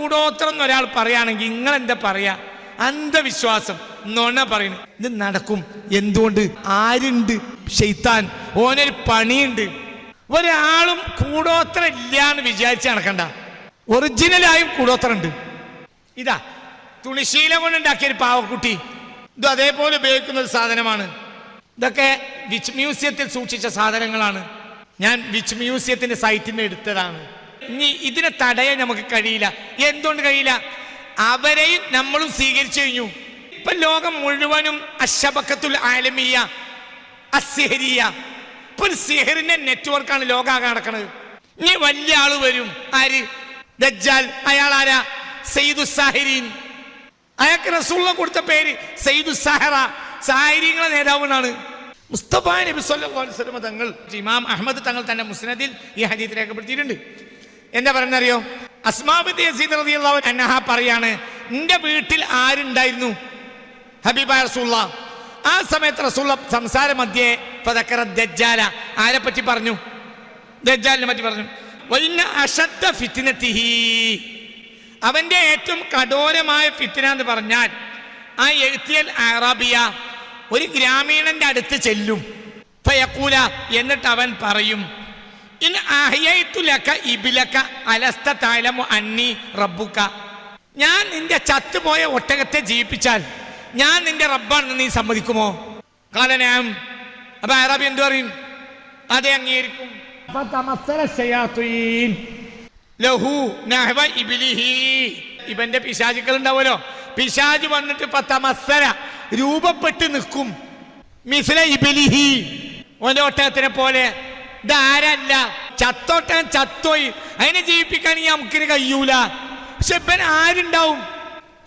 കൂടോത്രം എന്ന് ഒരാൾ പറയുകയാണെങ്കിൽ നിങ്ങൾ എന്താ പറയാ അന്ധവിശ്വാസം. നൊണ പറയുന്നു. ഇത് നടക്കും. എന്തുകൊണ്ട്? ആരുണ്ട്? ഷെയ്ത്താൻ ഓനൊരു പണിയുണ്ട്. ഒരാളും കൂടോത്രം ഇല്ല എന്ന് വിചാരിച്ച് നടക്കണ്ട. ഒറിജിനലായും കൂടോത്രം ഉണ്ട്. ഇതാ തുണിശീല കൊണ്ട് ഉണ്ടാക്കിയൊരു പാവക്കുട്ടി. ഇത് അതേപോലെ ഉപയോഗിക്കുന്ന ഒരു സാധനമാണ്. ഇതൊക്കെ വിച്ച് മ്യൂസിയത്തിൽ സൂക്ഷിച്ച സാധനങ്ങളാണ്. ഞാൻ വിച്ച് മ്യൂസിയത്തിന്റെ സൈറ്റിൽ നിന്ന് എടുത്തതാണ്. ഇനി ഇതിനെ തടയാൻ നമുക്ക് കഴിയില്ല. എന്തുകൊണ്ട് കഴിയില്ല? അവരെയും നമ്മളും സ്വീകരിച്ചു കഴിഞ്ഞു. ഇപ്പൊ ലോകം മുഴുവനും അശബക്കത്തുൽ ആലമിയ അസിഹരിയ ഇപ്പൊ സിഹറിന്റെ നെറ്റ്വർക്കാണ് ലോകാകെ നടക്കുന്നത് ഇനി വലിയ ആൾ വരും. ആര്? ദജ്ജാൽ. അയാൾ ആരാ? സെയ്ദു സാഹിരീൻ. അയാൾക്ക് റസൂള്ള കൊടുത്ത പേര് സെയ്ദു സഹറ. സാഹിര്യങ്ങളെ നേതാവിനാണ് മുസ്തഫ നബി സല്ലല്ലാഹു അലൈഹി വസല്ലം തങ്ങൾ ഇമാം അഹമ്മദ് തങ്ങൾ തന്റെ മുസ്നദിൽ ഈ ഹദീസ് രേഖപ്പെടുത്തിയിട്ടുണ്ട്. എന്താ പറയുന്നറിയോ? അസ്മാബിദ് യസീദ് പറയാണ് നിന്റെ വീട്ടിൽ ആരുണ്ടായിരുന്നു? ഹബീബ റസൂള്ള ആ സമയത്ത് റസൂള്ള സംസാര മധ്യേ ഫതക്കറ ദജ്ജാല. ആരെ പറ്റി പറഞ്ഞു? ദജ്ജാലിനെ പറ്റി പറഞ്ഞു. വൈന്ന അഷദ്ദ ഫിത്നതിഹി. അവന്റെ ഏറ്റവും കഠോരമായ ഫിത്തിന എന്ന് പറഞ്ഞാൽ ആ എഴുത്തിയൽ അറബിയ ഒരു ഗ്രാമീണന്റെ അടുത്ത് ചെല്ലും. എന്നിട്ട് അവൻ പറയും ഞാൻ നിന്റെ ചത്തുപോയ ഒട്ടകത്തെ ജീവിപ്പിച്ചാൽ ഞാൻ നിന്റെ റബ്ബാണെന്ന് നീ സമ്മതിക്കുമോ? കാലനാം അപ്പൊ അറബി എന്തു പറയും? അതെ അംഗീകരിക്കും. ലഹു നഹവ ഇബ്ലിഹി. ഇവന്റെ പിശാചുക്കൾ ഉണ്ടാവുമല്ലോ. പിശാജ് വന്നിട്ട് പത്തമസര രൂപപ്പെട്ട് നിൽക്കും. മിസ്ല ഇബിലിഹി. ഓന്റെ ഒട്ടകത്തിനെ പോലെ ഇതാരല്ല. ചത്തോട്ടൻ ചത്തോയി. അതിനെ ജീവിപ്പിക്കാൻ ഈ നമുക്കിന് കഴിയൂല. പക്ഷെ ഇവൻ ആരുണ്ടാവും?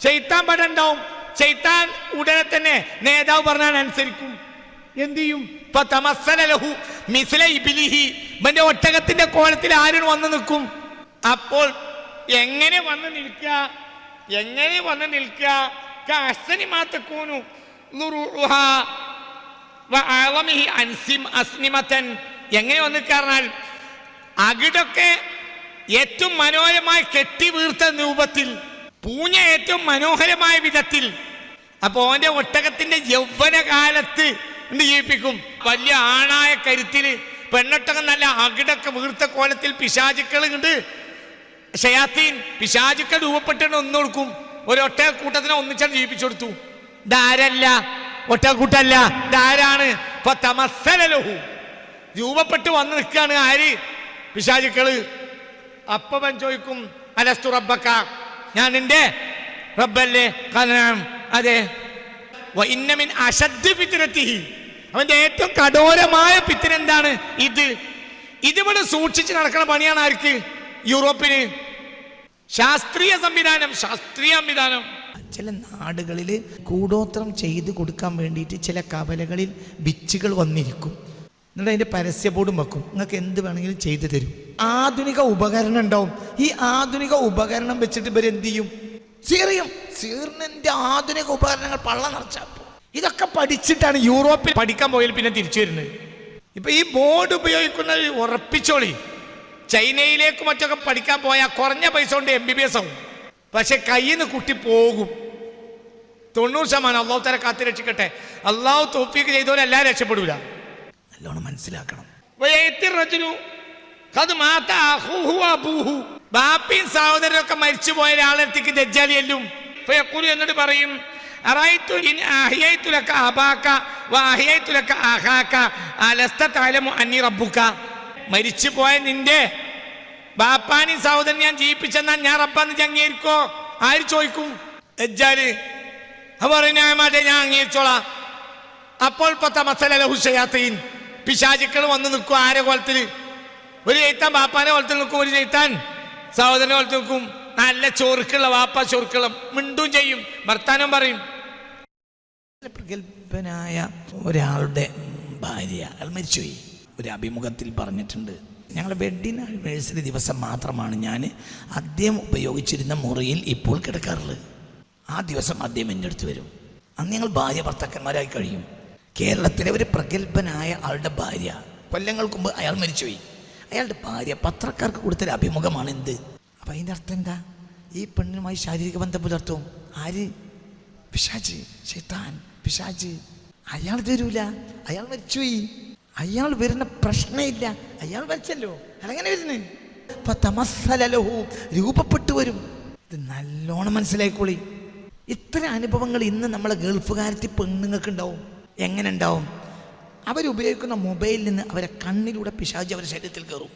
ചെയ്ത്താൻ പടം ഉണ്ടാവും ചെയ്ത്താൻ ഉടനെ തന്നെ നേതാവ് പറഞ്ഞാൽ അനുസരിക്കും. എന്ത് ചെയ്യും? ഇവന്റെ ഒട്ടകത്തിന്റെ കോലത്തിൽ ആരും വന്ന് നിൽക്കും. അപ്പോൾ എങ്ങനെ വന്ന് നിൽക്കുക എങ്ങനെ വന്ന് നിൽക്കുക വഅളമിഹി അൻസിം അസ്നിമതൻ. എങ്ങനെ പറഞ്ഞാൽ അകിടൊക്കെ ഏറ്റവും മനോഹരമായി കെട്ടി വീർത്ത രൂപത്തിൽ പൂഞ്ഞ ഏറ്റവും മനോഹരമായ വിധത്തിൽ അപ്പോൾ ഓന്റെ ഒട്ടകത്തിന്റെ യൗവന കാലത്ത് എന്ത് ചെയ്യിപ്പിക്കും? വലിയ ആണായ കരുത്തിൽ പെണ്ണൊട്ടകം നല്ല അകിടൊക്കെ വീർത്ത കോലത്തിൽ പിശാചുക്കൾ ഉണ്ട് ഷയാത്തീൻ പിശാചുക്കൾ രൂപപ്പെട്ടിട്ട് ഒന്ന് കൊടുക്കും. ഒരു ഒട്ടക കൂട്ടത്തിനെ ഒന്നിച്ചാണ് ജീവിപ്പിച്ചു കൊടുത്തു. ഒട്ടകൂട്ടല്ല ധാരാണ് ഇപ്പൊ തമസ്സലഹു രൂപപ്പെട്ട് വന്ന് നിൽക്കുകയാണ് ആര്? പിശാചുക്കൾ. അപ്പവൻ ചോദിക്കും അലസ്തു റബ്ബക്ക? ഞാൻ നിന്റെ റബ്ബല്ലേ? കലനാം അതെ. ഇന്നമിൻ അശദ്ധ ഫിത്തിനത്തിഹി അവന്റെ ഏറ്റവും കഠോരമായ പിത്തിന് എന്താണ്? ഇത്. ഇതിവിടെ സൂക്ഷിച്ച് നടക്കുന്ന പണിയാണ് ആർക്ക്? യൂറോപ്പിന്. ശാസ്ത്രീയ സംവിധാനം ശാസ്ത്രീയ സംവിധാനം. ചില നാടുകളിൽ കൂടോത്രം ചെയ്ത് കൊടുക്കാൻ വേണ്ടിയിട്ട് ചില കവലകളിൽ ബിച്ചുകൾ വന്നിരിക്കും. എന്നിട്ട് അതിന്റെ പരസ്യ ബോർഡും വെക്കും. നിങ്ങൾക്ക് എന്ത് വേണമെങ്കിലും ചെയ്തു തരും. ആധുനിക ഉപകരണം ഉണ്ടാവും. ഈ ആധുനിക ഉപകരണം വെച്ചിട്ട് ഇവർ എന്ത് ചെയ്യും? സീറിയും. സീറിനിന്റെ ആധുനിക ഉപകരണങ്ങൾ പള്ള നിറച്ചപ്പോൾ ഇതൊക്കെ പഠിച്ചിട്ടാണ് യൂറോപ്പിൽ പഠിക്കാൻ പോയാൽ പിന്നെ തിരിച്ചു വരുന്നത്. ഇപ്പൊ ഈ ബോർഡ് ഉപയോഗിക്കുന്നത് ഉറപ്പിച്ചോളി. ചൈനയിലേക്ക് മറ്റൊക്കെ പഠിക്കാൻ പോയാൽ കുറഞ്ഞ പൈസ കൊണ്ട് എം ബി ബി എസ് ആവും. പക്ഷെ കയ്യിൽ നിന്ന് കുട്ടി പോകും. തൊണ്ണൂറ് ശതമാനം അള്ളാഹു തല കാത്തു രക്ഷിക്കട്ടെ അള്ളാഹു തോപ്പിക്ക് ചെയ്തവരെല്ലാം രക്ഷപ്പെടൂല. നല്ലോണം മനസ്സിലാക്കണം. ബാപ്പിയും സഹോദരനും ഒക്കെ മരിച്ചു പോയ ഒരാളെടുത്തേക്ക് ദജ്ജാലി എല്ലും എന്നിട്ട് പറയും അറൈതു ഇൻ അഹ്യൈതു ലക അബാക വ അഹ്യൈതു ലക അഹാക അലസ്ത തഅലമു അന്നി റബ്ബുക മരിച്ചു പോയ നിന്റെ ബാപ്പാനി സഹോദരൻ ഞാൻ ജീവിപ്പിച്ചെന്നാൽ ഞാൻ റബ്ബാന്ന് അംഗീകരിക്കോ? ആര് ചോദിക്കും? എജ്ജാൽ അവർ ഞാൻ ഞാൻ അംഗീകരിച്ചോളാം. അപ്പോൾ പത്ത മസല ലഹുഷയാത്തീൻ പിശാചുക്കൾ വന്ന് നിൽക്കും. ആരെ കോലത്തിൽ ഒരു ചെയ്ത്താൻ ബാപ്പാനെ കോലത്തിൽ നിൽക്കും ഒരു ചെയ്ത്താൻ സഹോദരനെ കോലത്തിൽ നിൽക്കും. നല്ല ചോറുക്കുള്ള വാപ്പ ചോറുക്കുള്ള മിണ്ടും ചെയ്യും. വർത്താനം പറയും. പ്രഗത്ഭനായ ഒരാളുടെ ഭാര്യ അയാൾ മരിച്ചുപോയി. ഒരു അഭിമുഖത്തിൽ പറഞ്ഞിട്ടുണ്ട്. ഞങ്ങളുടെ വെഡിങ് ആനിവേഴ്സറി ദിവസം മാത്രമാണ് ഞാൻ അദ്ദേഹം ഉപയോഗിച്ചിരുന്ന മുറിയിൽ ഇപ്പോൾ കിടക്കാറുള്ളത്. ആ ദിവസം അദ്ദേഹം എന്റെ അടുത്ത് വരും. അന്ന് ഞങ്ങൾ ഭാര്യ ഭർത്താക്കന്മാരായി കഴിയും. കേരളത്തിലെ ഒരു പ്രഗത്ഭനായ ആളുടെ ഭാര്യ. കൊല്ലങ്ങൾക്ക് മുമ്പ് അയാൾ മരിച്ചുപോയി. അയാളുടെ ഭാര്യ പത്രക്കാർക്ക് കൊടുത്തൊരു അഭിമുഖമാണ് എന്ത്? അപ്പം അതിന്റെ അർത്ഥം എന്താ? ഈ പെണ്ണിനുമായി ശാരീരിക ബന്ധം പുലർത്തും. ആര്? പിശാജ് ശൈത്താൻ. പിശാജ് അയാൾ തരൂല. അയാൾ മരിച്ചുപോയി. അയാൾ വരുന്ന പ്രശ്നമില്ല. അയാൾ മരിച്ചല്ലോ. അയാളെങ്ങനെ വരുന്നു? അപ്പൊ തമസ്സലലഹു രൂപപ്പെട്ടു വരും. ഇത് നല്ലോണം മനസ്സിലായിക്കോളി. ഇത്ര അനുഭവങ്ങൾ ഇന്ന് നമ്മളെ ഗൾഫുകാരത്തി പെണ്ണുങ്ങൾക്ക് ഉണ്ടാവും എങ്ങനെ ഉണ്ടാവും അവരുപയോഗിക്കുന്ന മൊബൈലിൽ നിന്ന് അവരെ കണ്ണിലൂടെ പിശാജ് അവരുടെ ശരീരത്തിൽ കയറും.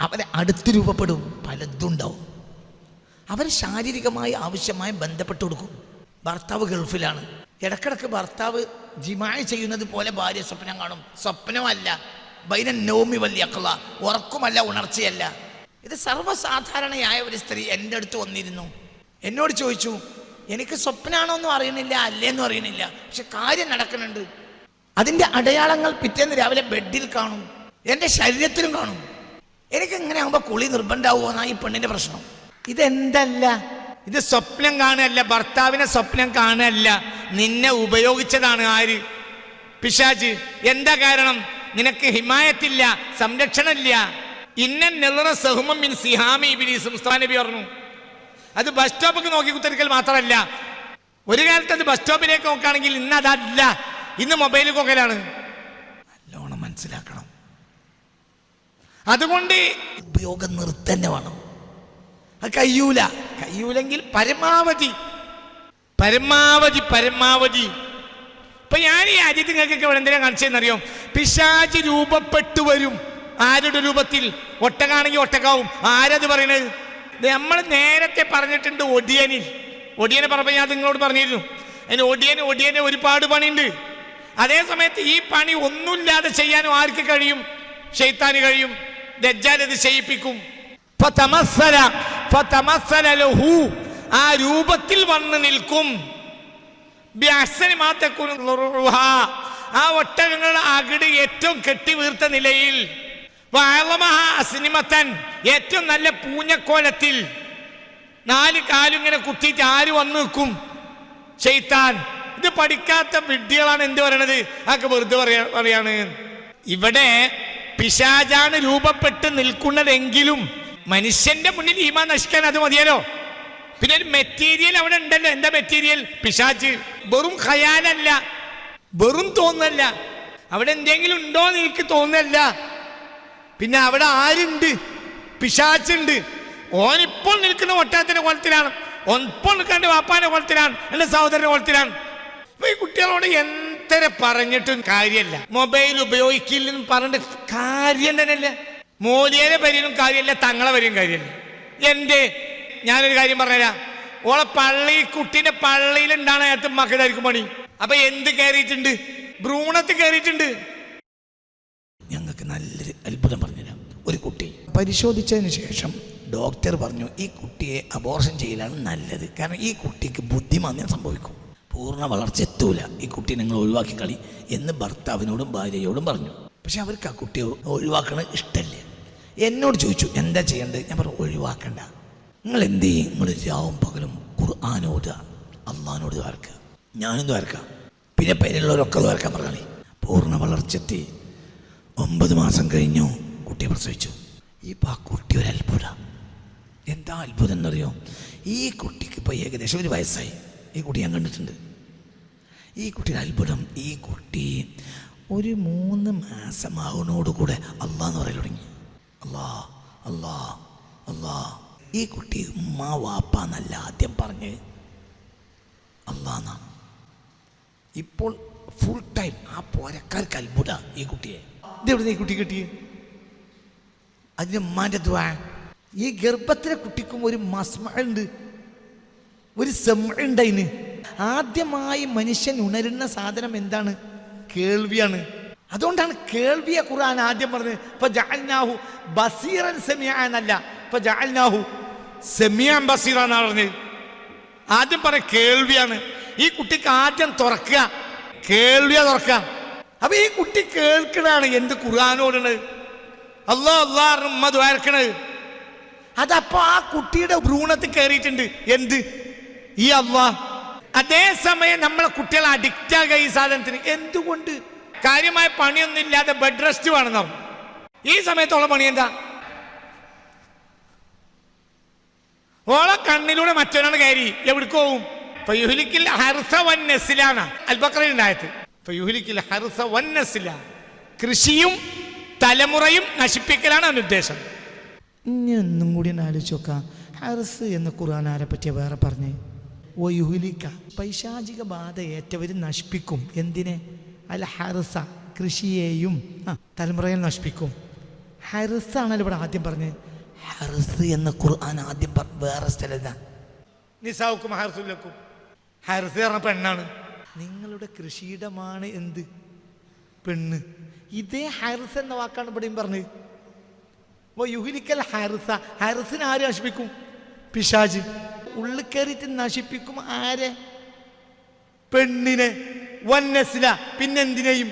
അവരെ അടുത്ത് രൂപപ്പെടും. പലതും ഉണ്ടാവും. അവർ ശാരീരികമായി ആവശ്യമായി ബന്ധപ്പെട്ട് കൊടുക്കും. ഭർത്താവ് ഗൾഫിലാണ്. ഇടക്കിടക്ക് ഭർത്താവ് ജിമായ ചെയ്യുന്നത് പോലെ ഭാര്യ സ്വപ്നം കാണും. സ്വപ്നമല്ല. ബൈന നോമി വല്യക്കള ഉറക്കുമല്ല ഉണർച്ചയല്ല. ഇത് സർവസാധാരണയായ ഒരു സ്ത്രീ എന്റെ അടുത്ത് വന്നിരുന്നു. എന്നോട് ചോദിച്ചു എനിക്ക് സ്വപ്നാണോന്നും അറിയണില്ല അല്ലേന്നും അറിയണില്ല പക്ഷെ കാര്യം നടക്കുന്നുണ്ട്. അതിന്റെ അടയാളങ്ങൾ പിറ്റേന്ന് രാവിലെ ബെഡിൽ കാണും. എന്റെ ശരീരത്തിലും കാണും. എനിക്ക് ഇങ്ങനെ ആകുമ്പോൾ കുളി നിർബന്ധമാവുമോ എന്നാ ഈ പെണ്ണിന്റെ പ്രശ്നം. ഇതെന്തല്ല? ഇത് സ്വപ്നം കാണുകയല്ല ഭർത്താവിനെ സ്വപ്നം കാണുകയല്ല. നിന്നെ ഉപയോഗിച്ചതാണ് ആര്? പിശാജ് എന്താ കാരണം? നിനക്ക് ഹിമായത്തില്ല സംരക്ഷണമില്ല. ഇന്ന നെല്ലറ സഹുമം സിഹാമി ഇബിലീസ് പറഞ്ഞു അത് ബസ് സ്റ്റോപ്പൊക്കെ നോക്കി കുത്തിരിക്കൽ മാത്രമല്ല. ഒരു കാലത്ത് അത് ബസ് സ്റ്റോപ്പിലേക്ക് നോക്കുകയാണെങ്കിൽ ഇന്ന് അതല്ല. ഇന്ന് മൊബൈൽ നോക്കലാണ് നല്ലോണം മനസ്സിലാക്കണം. അതുകൊണ്ട് ഉപയോഗം നിർത്തന്നെ വേണം. അത് കഴിയൂല. കഴിയൂലെങ്കിൽ പരമാവധി. പരമാവധി പരമാവധി. ഇപ്പൊ ഞാൻ ഈ അജിത്ത് നിങ്ങൾക്കൊക്കെ ഇവിടെ എന്തിനാ കാണിച്ചതെന്നറിയോ? പിശാച് രൂപപ്പെട്ടു വരും. ആരുടെ രൂപത്തിൽ? ഒട്ടകാണെങ്കിൽ ഒട്ടകാവും. ആരത് പറയണത്? നമ്മൾ നേരത്തെ പറഞ്ഞിട്ടുണ്ട് ഒടിയനിൽ ഒടിയനെ പറഞ്ഞപ്പോൾ ഞാൻ നിങ്ങളോട് പറഞ്ഞിരുന്നു. അതിന് ഒടിയന് ഒടിയന് ഒരുപാട് പണിയുണ്ട്. അതേ സമയത്ത് ഈ പണി ഒന്നുമില്ലാതെ ചെയ്യാനും ആർക്ക് കഴിയും? ഷെയ്ത്താന് കഴിയും. ദജ്ജാൽ ഇത് ചെയ്യിപ്പിക്കും. ആ രൂപത്തിൽ വന്ന് നിൽക്കും. ആ ഒട്ടകങ്ങളുടെ അകിട് ഏറ്റവും കെട്ടി വീർത്ത നിലയിൽ വഅളമഹ തൻ ഏറ്റവും നല്ല പൂഞ്ഞക്കോലത്തിൽ നാല് കാലിങ്ങനെ കുത്തിയിട്ട് ആര് വന്ന് നിൽക്കും? ചെയ്ത്താൻ ഇത് പഠിക്കാത്ത വിഡ്ഢികളാണ് എന്ത് പറയണത്? അതൊക്കെ വെറുതെ പറയാ പറയാണ്. ഇവിടെ പിശാചാണ് രൂപപ്പെട്ട് നിൽക്കുന്നതെങ്കിലും മനുഷ്യന്റെ മുന്നിൽ ഈമാൻ നശിക്കാൻ അത് മതിയല്ലോ. പിന്നെ ഒരു മെറ്റീരിയൽ അവിടെ ഉണ്ടല്ലോ. എന്താ മെറ്റീരിയൽ പിശാച്ച് വെറും ഖയാലല്ല. വെറും തോന്നല്ല. അവിടെ എന്തെങ്കിലും ഉണ്ടോ എന്ന് എനിക്ക് തോന്നല്ല. പിന്നെ അവിടെ ആരുണ്ട്? പിശാച്ചുണ്ട്. ഓനിപ്പോൾ നിൽക്കുന്ന ഒട്ടകത്തിന്റെ കുളത്തിലാണ്. ഓൻ ഇപ്പോൾ നിൽക്കുന്ന വാപ്പാന്റെ കുളത്തിലാണ്. എന്റെ സഹോദരന്റെ കുളത്തിലാണ്. ഈ കുട്ടികളോട് എന്തര പറഞ്ഞിട്ടും കാര്യമല്ല മൊബൈൽ ഉപയോഗിക്കില്ലെന്ന് പറഞ്ഞിട്ട് കാര്യം തന്നെയല്ല. മോലിയരെ വരിയും കാര്യമല്ല തങ്ങളെ വരിയും കാര്യമല്ല എന്റെ ഞാനൊരു കാര്യം പറഞ്ഞുതരാം. ഓളെ പള്ളി കുട്ടീന്റെ പള്ളിയിലുണ്ടാണ് അകത്ത് മക്കളായിരിക്കും പണി. അപ്പൊ എന്ത് കയറിയിട്ടുണ്ട്? ഭ്രൂണത്ത് കയറിയിട്ടുണ്ട്. നല്ലൊരു അത്ഭുതം പറഞ്ഞുതരാം ഒരു കുട്ടി. പരിശോധിച്ചതിന് ശേഷം ഡോക്ടർ പറഞ്ഞു ഈ കുട്ടിയെ അബോർഷൻ ചെയ്യലാണ് നല്ലത്. കാരണം ഈ കുട്ടിക്ക് ബുദ്ധിമാന്യം സംഭവിക്കും. പൂർണ വളർച്ച എത്തൂല. ഈ കുട്ടി നിങ്ങൾ ഒഴിവാക്കി കളി എന്ന് ഭർത്താവിനോടും ഭാര്യയോടും പറഞ്ഞു. പക്ഷെ അവർക്ക് ആ കുട്ടിയെ ഒഴിവാക്കണത് ഇഷ്ടമല്ല എന്നോട് ചോദിച്ചു എന്താ ചെയ്യേണ്ടത്? ഞാൻ പറഞ്ഞു ഒഴിവാക്കണ്ട. നിങ്ങൾ എന്ത് ചെയ്യും? നിങ്ങൾ രാവും പകലും ഖുർആാനോട് അള്ളഹാനോട് വരക്കുക ഞാനും വരക്കാം പിന്നെ പേരുള്ളവരൊക്കെ വരക്കാൻ പറഞ്ഞാൽ പൂർണ വളർച്ചെത്തി ഒമ്പത് മാസം കഴിഞ്ഞു കുട്ടി പ്രസവിച്ചു. ഇപ്പം ആ കുട്ടി ഒരു അത്ഭുത. എന്താ അത്ഭുതം എന്നറിയോ? ഈ കുട്ടിക്ക് ഇപ്പോൾ ഏകദേശം ഒരു വയസ്സായി. ഈ കുട്ടി ഞാൻ കണ്ടിട്ടുണ്ട്. ഈ കുട്ടിയുടെ അത്ഭുതം ഈ കുട്ടി ഒരു മൂന്ന് മാസമാവുന്നതോടുകൂടെ അള്ളാ എന്ന് പറയൽ തുടങ്ങി. അല്ലാ അല്ലാ അല്ലാ ഈ കുട്ടി ഉമ്മ വാപ്പ എന്നല്ല ആദ്യം പറഞ്ഞ് അള്ളാന്നാണ് ഇപ്പോൾ ഫുൾ ടൈം ആ പോരക്കാർക്ക് അത്ഭുത ഈ കുട്ടിയെ. ഇതെവിടെ നീ കുട്ടി കിട്ടിയേ? അതിന് ഉമ്മാന്റെ ദ്വാ ഈ ഗർഭത്തിലെ കുട്ടിക്കും ഒരു മസ്മ ഉണ്ട്. ഒരു സെമ ഉണ്ട് അതിന്. ആദ്യമായി മനുഷ്യൻ ഉണരുന്ന സാധനം എന്താണ്? കേൾവിയാണ്. അതുകൊണ്ടാണ് കേൾവിയെ ഖുർആൻ ആദ്യം പറഞ്ഞത്. ഇപ്പൊ ജാൽനാഹു ബസീറൻ സെമിയാനല്ല ഇപ്പൊ ജാൽനാഹു സെമിയാൻ ബസീറ പറഞ്ഞത് ആദ്യം പറ കേൾവിയാണ്. ഈ കുട്ടിക്ക് ആദ്യം തുറക്കുക. കേൾവിയ തുറക്കുക. അപ്പൊ ഈ കുട്ടി കേൾക്കണാണ് എന്ത് ഖുർആാനോടാണ്? അല്ലാ അല്ലാ ഉമ്മ അതപ്പോ ആ കുട്ടിയുടെ ഭ്രൂണത്തിൽ കയറിയിട്ടുണ്ട് എന്ത്? ഈ അള്ളാ. അതേസമയം നമ്മളെ കുട്ടികൾ അഡിക്റ്റ് ആകുക ഈ സാധനത്തിന്. എന്തുകൊണ്ട്? കാര്യമായ പണിയൊന്നും ഇല്ലാതെ ബെഡ് റെസ്റ്റ് വേണം. ഈ സമയത്തുള്ള പണി എന്താ? ഓളെ കണ്ണിലൂടെ മറ്റൊരാൾ കയറി. എവിടേക്ക് പോവും? ഹർസ ഉണ്ടായത്. ഫയുഹ്ലിക്കിൽ ഹർസ വന്നസില. കൃഷിയും തലമുറയും നശിപ്പിക്കലാണ് അവന്റെ ഉദ്ദേശം ഇനി ഒന്നും കൂടി ആലോചിച്ച് നോക്കാം. ഹർസ് എന്ന് ഖുർആൻ ആരെ പറ്റിയ വേറെ പറഞ്ഞേ? ഓ യുഹിലിക്ക പൈശാചിക ബാധ ഏറ്റവരും നശിപ്പിക്കും. എന്തിനെ? അല്ല ഹർസ കൃഷിയെയും ആ തലമുറയെ നശിപ്പിക്കും. ഹർസ് ആണല്ലോ ഇവിടെ ആദ്യം പറഞ്ഞത് ഹർസ് എന്ന് ഖുർആൻ ആദ്യം വേറെ സ്ഥലത്താണ് നിസാവുക്കും ഹർസുലക്കും. ഹർസ് പറഞ്ഞ പെണ്ണാണ്. നിങ്ങളുടെ കൃഷിയിടമാണ് എന്ത്? പെണ്ണ്. ഇതേ ഹാരിസ് എന്ന വാക്കാണ് ഇവിടെയും പറഞ്ഞത് ഓ യുഹിലിക്കൽ ഹാരിസ. ഹാരിസിനെ ആര് നശിപ്പിക്കും? പിശാജ് ഉള്ളിൽ കയറിയിട്ട് നശിപ്പിക്കും ആരെ? പെണ്ണിനെ. വന്നസില. പിന്നെന്തിനെയും?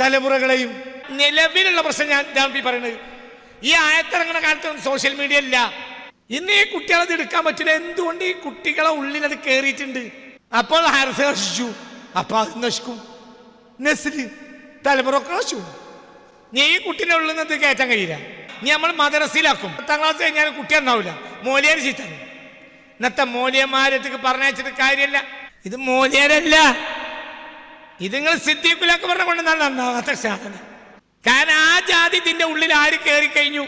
തലമുറകളെയും. നിലവിലുള്ള പ്രശ്നം ഞാൻ ഈ പറയുന്നത് ഈ ആയത്തിറങ്ങുന്ന കാലത്ത് സോഷ്യൽ മീഡിയ ഇല്ല ഇന്ന് ഈ കുട്ടികളത് എടുക്കാൻ പറ്റില്ല. എന്തുകൊണ്ട് ഈ കുട്ടികളെ ഉള്ളിൽ അത് കയറിയിട്ടുണ്ട്? അപ്പോൾ ഹാരിസ് നശിച്ചു. അപ്പൊ അത് നശിക്കും നെസിൽ തലമുറ ഒക്കെ നീ ഈ കുട്ടീന്റെ ഉള്ളിൽ നിന്ന് കയറ്റാൻ കഴിയില്ല. നീ നമ്മൾ മദ്രസയിലാക്കും. പത്താം ക്ലാസ് കഴിഞ്ഞാൽ കുട്ടി ഉണ്ടാവില്ല. മോലിയാർ ചീത്ത ഇന്നത്തെ മോലിയന്മാരത്തേക്ക് പറഞ്ഞയച്ചിട്ട് കാര്യമല്ല. ഇത് മോലിയാരല്ല. ഇത് നിങ്ങൾ സിദ്ധിക്കുലൊക്കെ പറഞ്ഞ കൊണ്ട് നന്നാവാത്ത സാധനം കാരണം ആ ജാതി ഇതിന്റെ ഉള്ളിൽ ആര് കയറി കഴിഞ്ഞു?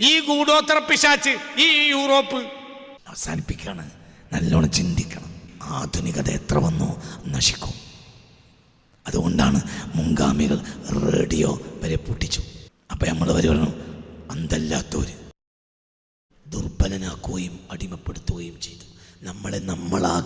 ഈ ഗൂഢോത്തര പിശാച്ച് ഈ യൂറോപ്പ്. അവസാനിപ്പിക്കുകയാണ്. നല്ലോണം ആധുനികത എത്ര വന്നു? നശിക്കും. അതുകൊണ്ടാണ് മുൻഗാമികൾ റേഡിയോ വരെ പൊട്ടിച്ചു. അപ്പം നമ്മൾ വരെ പറഞ്ഞു അന്തല്ലാത്തവർ ദുർബലനാക്കുകയും അടിമപ്പെടുത്തുകയും ചെയ്തു. നമ്മളെ നമ്മളാ